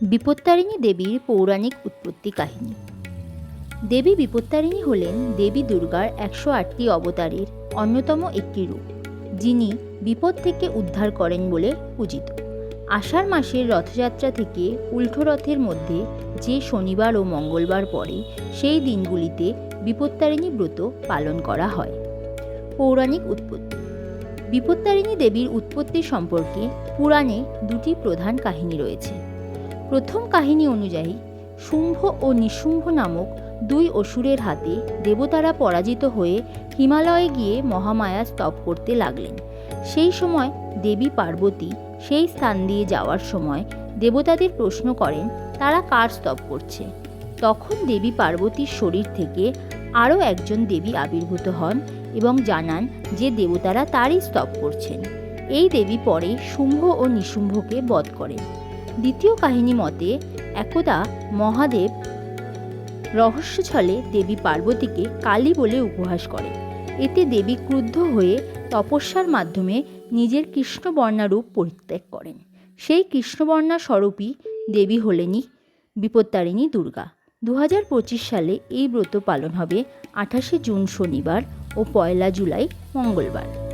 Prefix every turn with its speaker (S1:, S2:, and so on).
S1: বিপত্তারিণী দেবীর পৌরাণিক উৎপত্তি কাহিনী। দেবী বিপত্তারিণী হলেন দেবী দুর্গার একশো আটটি অবতারের অন্যতম একটি রূপ, যিনি বিপদ থেকে উদ্ধার করেন বলে পূজিত। আষাঢ় মাসের রথযাত্রা থেকে উল্টো রথের মধ্যে যে শনিবার ও মঙ্গলবার পরে সেই দিনগুলিতে বিপত্তারিণী ব্রত পালন করা হয়। পৌরাণিক উৎপত্তি। বিপত্তারিণী দেবীর উৎপত্তি সম্পর্কে পুরাণে দুটি প্রধান কাহিনী রয়েছে। প্রথম কাহিনী অনুযায়ী, শুম্ভ ও নিশুম্ভ নামক দুই অসুরের হাতে দেবতারা পরাজিত হয়ে হিমালয়ে গিয়ে মহামায়া স্তব করতে লাগলেন। সেই সময় দেবী পার্বতী সেই স্থান দিয়ে যাওয়ার সময় দেবতাদের প্রশ্ন করেন, তারা কার স্তব করছে? তখন দেবী পার্বতীর শরীর থেকে আরও একজন দেবী আবির্ভূত হন এবং জানান যে দেবতারা তারই স্তব করছেন। এই দেবী পরে শুম্ভ ও নিশুম্ভকে বধ করেন। দ্বিতীয় কাহিনী মতে, একদা মহাদেব রহস্য ছলে দেবী পার্বতীকে কালী বলে উপহাস করেন এতে দেবী ক্রুদ্ধ হয়ে তপস্যার মাধ্যমে নিজের কৃষ্ণবর্ণা রূপ পরিত্যাগ করেন। সেই কৃষ্ণবর্ণা স্বরূপী দেবী হলেনই বিপত্তারিণী দুর্গা। দু হাজার পঁচিশ সালে এই ব্রত পালন হবে আঠাশে জুন শনিবার ও পয়লা জুলাই মঙ্গলবার।